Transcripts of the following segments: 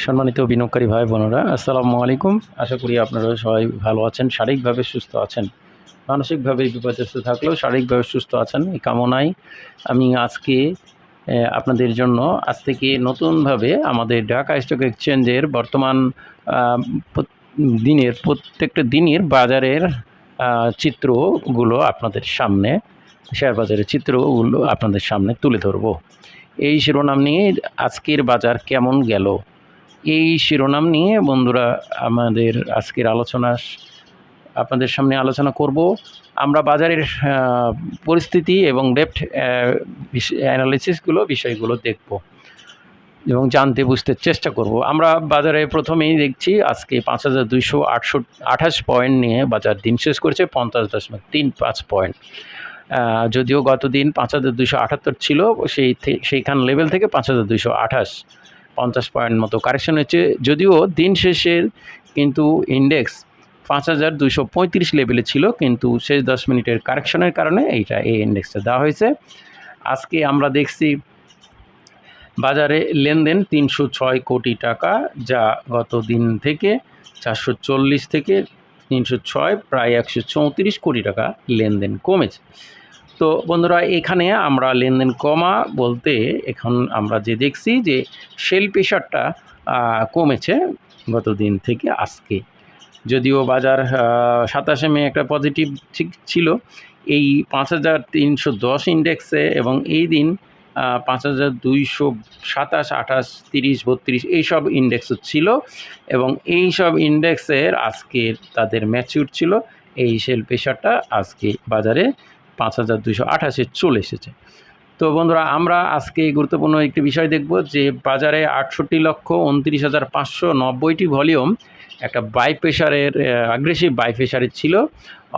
সম্মানিত বিনিয়োগকারী ভাই বোনেরা, আসসালামু আলাইকুম। আশা করি আপনারা সবাই ভালো আছেন, শারীরিকভাবে সুস্থ আছেন। মানসিকভাবে বিপর্যস্ত থাকলেও শারীরিকভাবে সুস্থ আছেন, এই কামনায় আমি আজকে আপনাদের জন্য আজ থেকে নতুনভাবে আমাদের ঢাকা স্টক এক্সচেঞ্জের বর্তমান দিনের, প্রত্যেকটা দিনের বাজারের চিত্রগুলো আপনাদের সামনে, শেয়ার বাজারের চিত্রগুলো আপনাদের সামনে তুলে ধরব। এই শিরোনাম নিয়ে আজকের বাজার কেমন গেল? এই শিরোনাম নিয়ে বন্ধুরা আমাদের আজকের আলোচনা, আপনাদের সামনে আলোচনা করব। আমরা বাজারের পরিস্থিতি এবং ডেপ্ট অ্যানালিসিসগুলো বিষয়গুলো দেখব এবং জানতে বুঝতে চেষ্টা করব। আমরা বাজারে প্রথমেই দেখছি আজকে পাঁচ হাজার দুইশো আটশো আঠাশ পয়েন্ট নিয়ে বাজার দিন শেষ করেছে, পঞ্চাশ দশমিক তিন পাঁচ পয়েন্ট। যদিও গত দিন পাঁচ হাজার দুইশো আটাত্তর ছিল, সেই সেইখান লেভেল থেকে পাঁচ হাজার দুইশো আঠাশ। পঞ্চাশ পয়েন্ট মতো। কারেকশন হয়েছে যদিও দিন শেষের কিন্তু ইন্ডেক্স পাঁচ হাজার দুশো পঁয়ত্রিশ লেভেলে ছিল, কিন্তু শেষ দশ মিনিটের কারেকশনের কারণে এইটা এই ইন্ডেক্সটা দেওয়া হয়েছে। আজকে আমরা দেখছি বাজারে লেনদেন তিনশো ছয় কোটি টাকা, যা গত দিন থেকে চারশো চল্লিশ থেকে তিনশো ছয়, প্রায় একশো চৌত্রিশ কোটি টাকা লেনদেন কমেছে। তো বন্ধুরা, এখানে আমরা লেনদেন কমা বলতে এখন আমরা যে দেখছি যে সেল প্রেশারটা কমেছে গত দিন থেকে আজকে। যদিও বাজার সাতাশে মে একটা পজিটিভ ঠিক ছিল। এই পাঁচ হাজার তিনশো দশ ইন্ডেক্সে এবং এই দিন পাঁচ হাজার দুইশো সাতাশ, আঠাশ, তিরিশ, বত্রিশ এইসব ইন্ডেক্সও ছিল এবং এই সব ইন্ডেক্সের আজকে তাদের ম্যাচিউর ছিল। এই সেল প্রেশারটা আজকে বাজারে পাঁচ হাজার দুইশো আঠাশে চলে এসেছে। তো বন্ধুরা, আমরা আজকে গুরুত্বপূর্ণ একটি বিষয় দেখব যে বাজারে আটষট্টি লক্ষ উনত্রিশ হাজার পাঁচশো নব্বইটি ভলিউম একটা বাই প্রেশারের আগ্রেসিভ বাই প্রেশারের ছিল।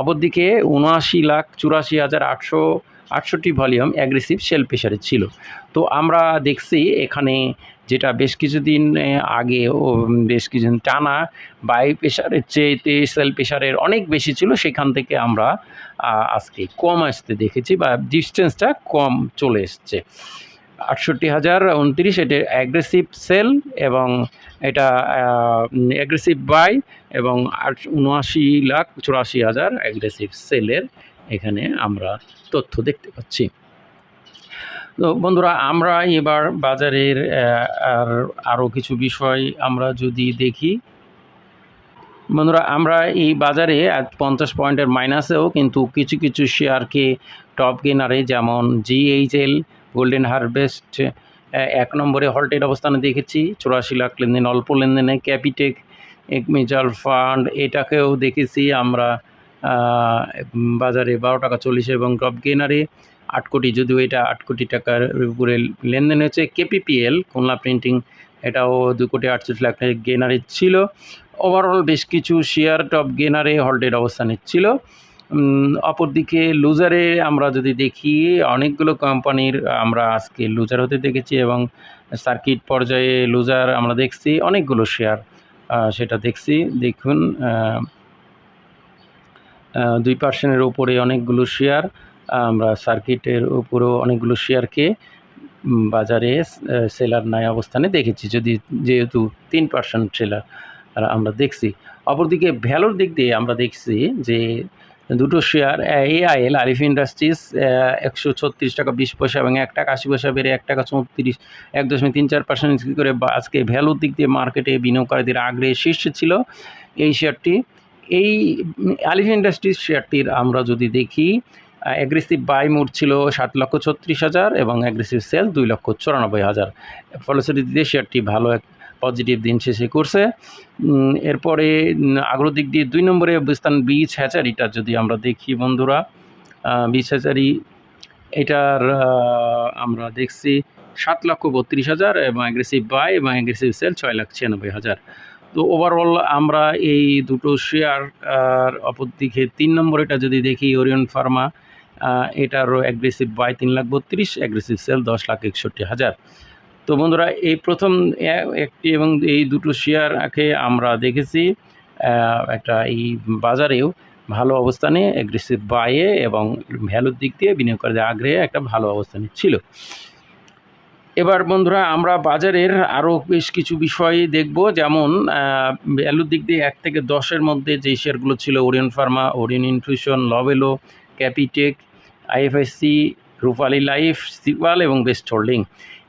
অপরদিকে উনআশি লাখ চুরাশি হাজার আটশো আটষট্টি ভলিউম অ্যাগ্রেসিভ সেল প্রেশারের ছিল। তো আমরা দেখছি এখানে যেটা বেশ কিছুদিন আগে ও বেশ কিছুদিন টানা বাই প্রেশারের চেয়েতে সেল প্রেশারের অনেক বেশি ছিল, সেখান থেকে আমরা আজকে কম আসতে দেখেছি বা ডিস্টেন্সটা কম চলে এসছে। আটষট্টি হাজার উনত্রিশ, এটা অ্যাগ্রেসিভ সেল এবং এটা অ্যাগ্রেসিভ বাই এবং আট, উনআশি লাখ চুরাশি হাজার অ্যাগ্রেসিভ সেলের এখানে আমরা তথ্য দেখতে পাচ্ছি। তো বন্ধুরা, আমরা এবার বাজারের আর আরও কিছু বিষয় আমরা যদি দেখি। বন্ধুরা, আমরা এই বাজারে পঞ্চাশ পয়েন্টের মাইনাসেও কিন্তু কিছু কিছু শেয়ারকে টপ গেনারে যেমন জিএইচএল, গোল্ডেন হারভেস্ট এক নম্বরে হল্টেড অবস্থানে দেখেছি, চুরাশি লাখ লেনদেন, অল্প লেনদেনে ক্যাপিটেক মিউচুয়াল ফান্ড, এটাকেও দেখেছি আমরা। বাজারে বারো টাকা চল্লিশ এবং টপ গেনারে আট কোটি, যদিও এটা আট কোটি টাকার উপরে লেনদেন হয়েছে। কেপিপিএল, খুলনা প্রিন্টিং, এটাও দু কোটি আটচল্লিশ লাখ গেনারে ছিল। ওভারঅল বেশ কিছু শেয়ার টপ গেনারে হল্টেড অবস্থানে ছিল। অপরদিকে লুজারে আমরা যদি দেখি, অনেকগুলো কোম্পানির আমরা আজকে লুজার হতে দেখেছি এবং সার্কিট পর্যায়ে লুজার আমরা দেখছি, অনেকগুলো শেয়ার সেটা দেখছি। দেখুন দুই পার্সেন্টের উপরে অনেকগুলো শেয়ার আমরা সার্কিটের উপরেও অনেকগুলো শেয়ারকে বাজারে সেলার নাই অবস্থানে দেখেছি। যদি যেহেতু তিন পার্সেন্ট সেলার আমরা দেখছি। অপরদিকে ভ্যালুর দিক দিয়ে আমরা দেখছি যে দুটো শেয়ার এআইএল আরিফ ইন্ডাস্ট্রিজ একশো ছত্রিশ টাকা বিশ পয়সা এবং এক টাকা আশি পয়সা বেড়ে এক টাকা চৌত্রিশ, এক দশমিক তিন চার পার্সেন্ট করে আজকে ভ্যালুর দিক দিয়ে মার্কেটে বিনিয়োগকারীদের আগ্রহে শীর্ষে ছিল। এই শেয়ারটি এই আলিফ ইন্ডাস্ট্রিজ শেয়ারটির আমরা যদি দেখি অ্যাগ্রেসিভ বাই মুড ছিল সাত লক্ষ ছত্রিশ হাজার এবং অ্যাগ্রেসিভ সেল দুই লক্ষ চুরানব্বই হাজার। ফলশ্রুতিতে শেয়ারটি ভালো এক পজিটিভ দিন শেষে করছে। এরপরে উম, আগ্রহ দিক দিয়ে দুই নম্বরে অবস্থান বীজ হ্যাচারিটা যদি আমরা দেখি বন্ধুরা বীজ হ্যাচারি এটার আমরা দেখছি সাত লক্ষ বত্রিশ হাজার এবং অ্যাগ্রেসিভ বাই এবং অ্যাগ্রেসিভ সেল ছয় লাখ ছিয়ানব্বই হাজার। তো ওভারঅল আমরা এই দুটো শেয়ার আর অপরদিকে তিন নম্বর এটা যদি দেখি ওরিয়ন ফার্মা এটারও অ্যাগ্রেসিভ বাই তিন লাখ বত্রিশ অ্যাগ্রেসিভ সেল দশ লাখ একষট্টি হাজার। তো বন্ধুরা, এই প্রথম একটি এবং এই দুটো শেয়ারকে আমরা দেখেছি একটা এই বাজারেও ভালো অবস্থানে অ্যাগ্রেসিভ বাইয়ে এবং ভ্যালুর দিক দিয়ে বিনিয়োগকারীদের আগ্রহে একটা ভালো অবস্থানে ছিল। এবার বন্ধুরা আমরা বাজারের আরও বেশ কিছু বিষয় দেখব। যেমন ভ্যালুর দিক দিয়ে এক থেকে দশের মধ্যে যে শেয়ারগুলো ছিল, Orion pharma, Orion infusion Lovello Capitec IFIC Rupali life সিপাল এবং বেস্ট হোল্ডিং।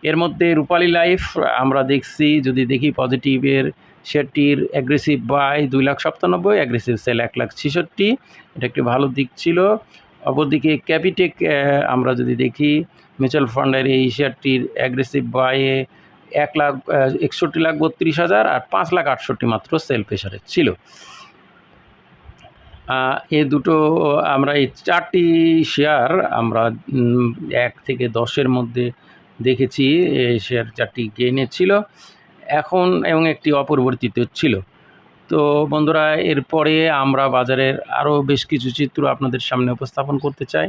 এর মধ্যে রূপালী লাইফ আমরা দেখছি, যদি দেখি পজিটিভের শেয়ারটির অ্যাগ্রেসিভ বাই দুই লাখ সপ্তানব্বই অ্যাগ্রেসিভ সেল এক লাখ ছেষট্টি। এটা একটি ভালো দিক ছিল। অপরদিকে ক্যাপিটেক আমরা যদি দেখি মিউচুয়াল ফান্ডের এই শেয়ারটির অ্যাগ্রেসিভ বাইয়ে এক লাখ একষট্টি লাখ বত্রিশ হাজার আর পাঁচ লাখ আটষট্টি মাত্র সেল প্রেশারে ছিল। এ দুটো, আমরা এই চারটি শেয়ার আমরা এক থেকে দশের মধ্যে দেখেছি, এই শেয়ার চারটি গেনে ছিল। এখন এবং একটি অপরিবর্তিত ছিল। তো বন্ধুরা, এরপরে আমরা বাজারের আরও বেশ কিছু চিত্র আপনাদের সামনে উপস্থাপন করতে চাই।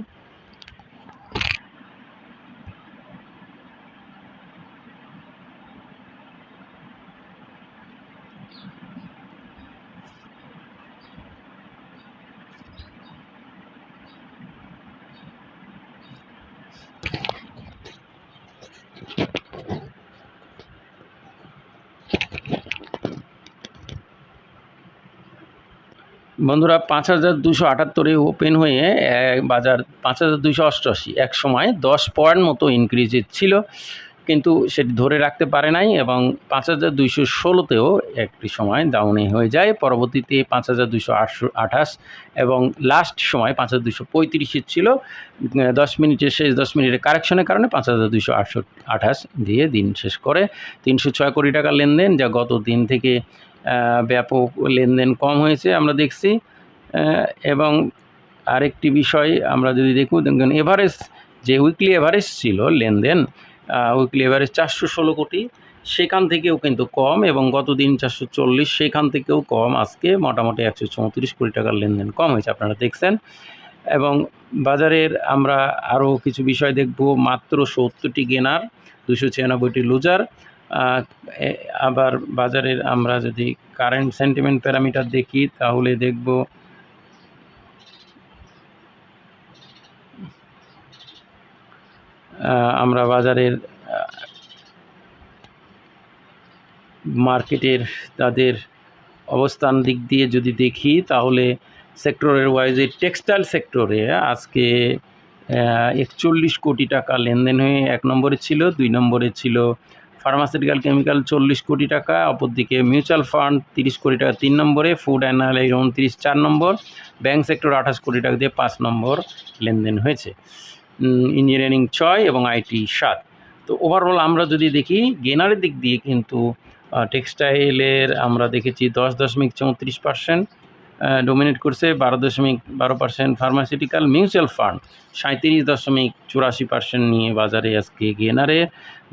বন্ধুরা পাঁচ হাজার দুশো আটাত্তরে ওপেন হয়ে বাজার পাঁচ হাজার দুশো অষ্টআশি, এক সময় দশ পয়েন্ট মতো ইনক্রিজ ছিল, কিন্তু সেটি ধরে রাখতে পারে নাই এবং পাঁচ হাজার দুইশো ষোলোতেও একটি সময় ডাউনে হয়ে যায়। পরবর্তীতে পাঁচ হাজার দুশো আটশো আঠাশ এবং লাস্ট সময় পাঁচ হাজার দুশো পঁয়ত্রিশের ছিল। দশ মিনিটের শেষ, দশ মিনিটের কারেকশনের কারণে পাঁচ হাজার দুশো আটশো আঠাশ দিয়ে দিন শেষ করে। তিনশো ছয় কোটি টাকা লেনদেন, যা গত দিন থেকে ব্যাপক লেনদেন কম হয়েছে, আমরা দেখছি। এবং আরেকটি বিষয় আমরা যদি দেখুন দেখুন এভারেজ যে উইকলি এভারেজ ছিল লেনদেন উইকলি এভারেজ চারশো ষোলো কোটি, সেখান থেকেও কিন্তু কম এবং গত দিন চারশো চল্লিশ, সেখান থেকেও কম। আজকে মোটামুটি একশো চৌত্রিশ কোটি টাকার লেনদেন কম হয়েছে, আপনারা দেখছেন। এবং বাজারের আমরা আরও কিছু বিষয় দেখব, মাত্র সত্তরটি গেনার, দুশো ছিয়ানব্বইটি লুজার আবার বাজারের আমরা যদি কারেন্ট সেন্টিমেন্ট প্যারামিটার দেখি, তাহলে দেখব আমরা বাজারের মার্কেটের তাদের অবস্থান দিক দিয়ে যদি দেখি, তাহলে সেক্টরের ওয়াইজে টেক্সটাইল সেক্টরে আজকে একচল্লিশ কোটি টাকা লেনদেন হয়ে এক নম্বরে ছিল, দুই নম্বরে ছিল ফার্মাসিউটিক্যাল কেমিক্যাল চল্লিশ কোটি টাকা, অপরদিকে মিউচুয়াল ফান্ড তিরিশ কোটি টাকা তিন নম্বরে ফুড অ্যান্ড অ্যালাইড উনত্রিশ চার নম্বর ব্যাঙ্ক সেক্টর আঠাশ কোটি টাকা দিয়ে পাঁচ নম্বর লেনদেন হয়েছে। ইঞ্জিনিয়ারিং ছয় এবং আইটি সাত। তো ওভারঅল আমরা যদি দেখি গেনারের দিক দিয়ে কিন্তু টেক্সটাইলের আমরা দেখেছি দশ দশমিক চৌত্রিশ পার্সেন্ট ডোমিনেট করছে বারো দশমিক বারো পার্সেন্ট ফার্মাসিউটিক্যাল মিউচুয়াল ফান্ড সাঁত্রিশ দশমিক চুরাশি পার্সেন্ট নিয়ে বাজারে আজকে গেনারে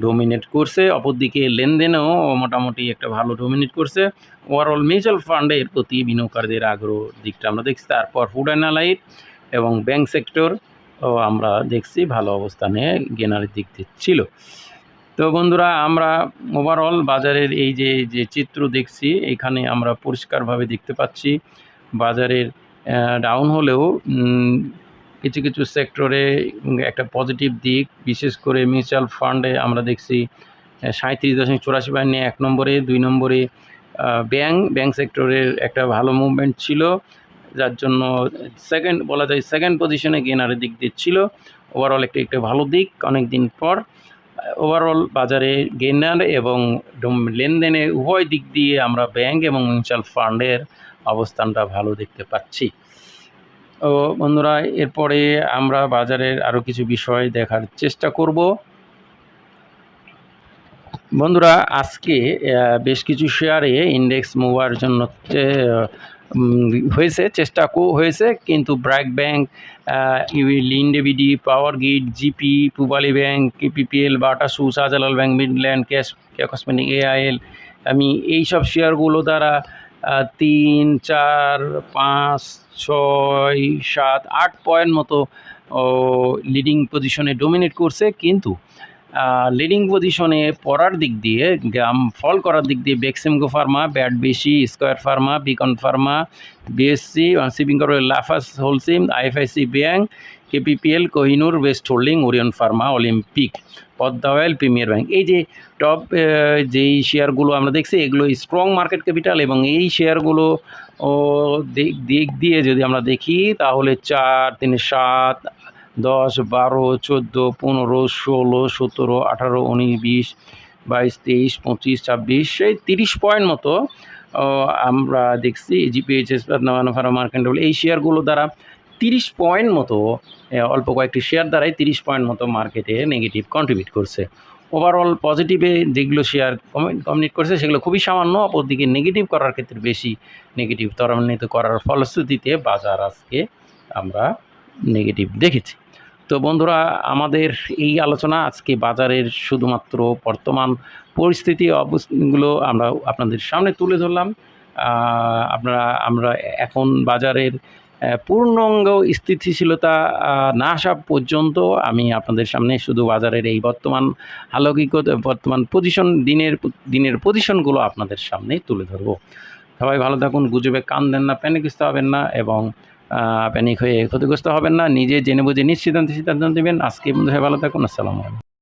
ডোমিনেট করছে, অপরদিকে লেনদেনেও মোটামুটি একটা ভালো ডোমিনেট করছে। ওভারঅল মিউচুয়াল ফান্ডের প্রতি বিনিয়োগকারীদের আগ্রহ দিকটা আমরা দেখছি। তারপর ফুড অ্যানালাইট এবং ব্যাংক সেক্টর আমরা দেখছি ভালো অবস্থানে গেনারের দিক ছিল। তো বন্ধুরা, আমরা ওভারঅল বাজারের এই যে যে চিত্র দেখছি, এখানে আমরা পরিষ্কারভাবে দেখতে পাচ্ছি। বাজারের ডাউন হলেও কিছু কিছু সেক্টরে একটা পজিটিভ দিক। বিশেষ করে মিউচুয়াল ফান্ডে আমরা দেখছি সাঁত্রিশ দশমিক চুরাশি বাহিনী এক নম্বরে, দুই নম্বরে ব্যাংক ব্যাংক সেক্টরের একটা ভালো মুভমেন্ট ছিল, যার জন্য সেকেন্ড বলা যায় সেকেন্ড পজিশনে গেনারের দিক দিচ্ছিল ওভারঅল একটা একটা ভালো দিক অনেক দিন পর। ওভারঅল বাজারে গেনার এবং লেনদেনে উভয় দিক দিয়ে আমরা ব্যাংক এবং মিউচুয়াল ফান্ডের অবস্থানটা ভালো দেখতে পাচ্ছি। ও বন্ধুরা, এরপরে আমরা বাজারের আরও কিছু বিষয় দেখার চেষ্টা করব। বন্ধুরা, আজকে বেশ কিছু শেয়ারে ইন্ডেক্স মুভার জন্য হয়েছে, চেষ্টা হয়েছে, কিন্তু BRAC bank Linde BD power grid GP Pubali bank KPPL Bata shoe Shahjalal bank Midland cash cosmetic AIL আমি এই সব শেয়ারগুলো দ্বারা তিন, চার, পাঁচ, ছয়, সাত, আট পয়েন্ট মতো লিডিং পজিশনে ডোমিনেট করছে। কিন্তু লিডিং পজিশনে পড়ার দিক দিয়ে ফল করার দিক দিয়ে বেক্সিমগো ফার্মা ব্যাট বেশি square pharma beacon pharma BSC করে Lafarge Holcim IFIC bank KPPL, Kohinoor west holding Orion pharma Olympic Padma oil premier bank এই যে টপ যেই শেয়ারগুলো আমরা দেখছি, এগুলো স্ট্রং মার্কেট ক্যাপিটাল এবং এই শেয়ারগুলো ও, দিক দিয়ে যদি আমরা দেখি, তাহলে চার, তিন, সাত, দশ, বারো, চোদ্দ, পনেরো, ষোলো, সতেরো, আঠারো, উনিশ, বিশ, বাইশ, তেইশ, পঁচিশ, ছাব্বিশ, এই তিরিশ পয়েন্ট মতো আমরা দেখছি জিপিএইচএস ফার্মা মার্কেন্ট এই শেয়ারগুলো দ্বারা তিরিশ পয়েন্ট মতো অল্প কয়েকটি শেয়ার দ্বারাই তিরিশ পয়েন্ট মতো মার্কেটে নেগেটিভ কন্ট্রিবিউট করছে। ওভারঅল পজিটিভে যেগুলো শেয়ার কমিউনিট করছে, সেগুলো খুবই সামান্য, অপরদিকে নেগেটিভ করার ক্ষেত্রে বেশি নেগেটিভ ত্বরান্বিত করার ফলশ্রুতিতে বাজার আজকে আমরা নেগেটিভ দেখেছি। তো বন্ধুরা, আমাদের এই আলোচনা আজকে বাজারের শুধুমাত্র বর্তমান পরিস্থিতি অবস্থাগুলো আমরা আপনাদের সামনে তুলে ধরলাম। আপনারা, আমরা এখন বাজারের পূর্ণাঙ্গ স্থিতিশীলতা না আসা পর্যন্ত আমি আপনাদের সামনে শুধু বাজারের এই বর্তমান আলৌকিকতা, বর্তমান পজিশন দিনের দিনের পজিশনগুলো আপনাদের সামনে তুলে ধরবো। সবাই ভালো থাকুন, গুজবে কান দেন না প্যানিকগ্রস্ত হবেন না এবং প্যানিক হয়ে ক্ষতিগ্রস্ত হবেন না। নিজে জেনে বুঝে নিশ্চিতান্ত সিদ্ধান্ত নেবেন। আজকে বন্ধু ভালো থাকুন, আসসালামু আলাইকুম।